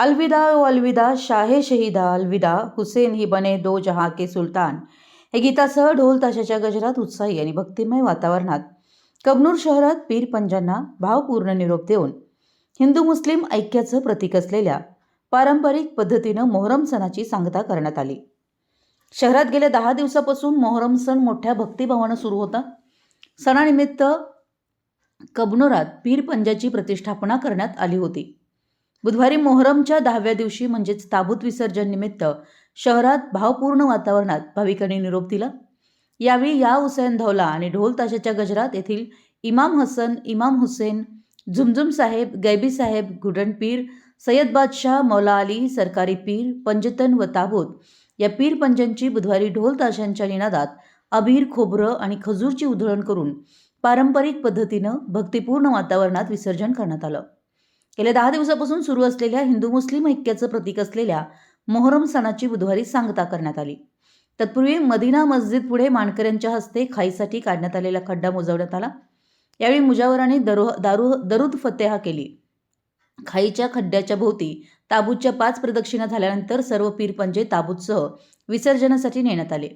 अलविदा ओ अलविदा शाहे शहीदा अलविदा हुसेन ही बने दो जहा के सुलतान. हे गीतासह ढोल ताशाच्या गजरात उत्साही आणि भक्तिमय वातावरणात कबनूर शहरात पीर पंजांना भावपूर्ण निरोप देऊन हिंदू मुस्लिम ऐक्याचं प्रतीक असलेल्या पारंपरिक पद्धतीनं मोहरम सणाची सांगता करण्यात आली. शहरात गेल्या दहा दिवसापासून मोहरम सण मोठ्या भक्तिभावानं सुरू होता. सणानिमित्त कबनोरात पीर पंजाची प्रतिष्ठापना करण्यात आली होती. बुधवारी मोहरमच्या दहाव्या दिवशी म्हणजेच ताबूत विसर्जन निमित्त शहरात भावपूर्ण वातावरणात भाविकांनी निरोप दिला. यावेळी या हुसेन धौला आणि ढोल ताशाच्या गजरात येथील इमाम हसन इमाम हुसेन झुमझुम साहेब गैबी साहेब गुडण पीर सय्यद बादशाह मौला अली सरकारी पीर पंजतन व ताबूत या पीर पंजांची बुधवारी ढोल ताशांच्या निनादात अबीर खोबरं आणि खजूरची उधळण करून पारंपरिक पद्धतीनं भक्तिपूर्ण वातावरणात विसर्जन करण्यात आलं. गेल्या दहा दिवसापासून सुरू असलेल्या हिंदू मुस्लिम ऐक्याचं प्रतीक असलेल्या मोहरम सणाची बुधवारी सांगता करण्यात आली. तत्पूर्वी मदिना मस्जिद पुढे मानकऱ्यांच्या हस्ते खाईसाठी काढण्यात आलेला खड्डा मोजवण्यात आला. यावेळी मुजावरांनी दरु दारू दरुद फतेहा केली. खाईच्या खड्ड्याच्या भोवती ताबूतच्या पाच प्रदक्षिणा झाल्यानंतर सर्व पीरपंजे ताबूतसह विसर्जनासाठी नेण्यात आले.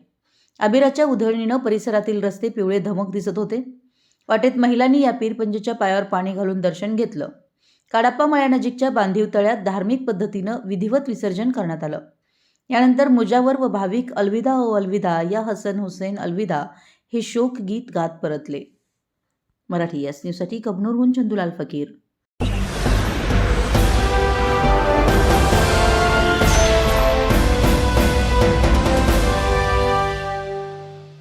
अबिराच्या उधळणीनं परिसरातील रस्ते पिवळे धमक दिसत होते. वाटेत महिलांनी या पीरपंजेच्या पायावर पाणी घालून दर्शन घेतलं. काडाप्पा मळ्यानजीकच्या बांधीव तळ्यात धार्मिक पद्धतीनं विधिवत विसर्जन करण्यात आलं. यानंतर मुजावर व भाविक अलविदा ओ अलविदा या हसन हुसेन अलविदा हे शोक गीत गात परतले. मराठी एस न्यूजसाठी कबनूरहून चंदुलाल फकीर.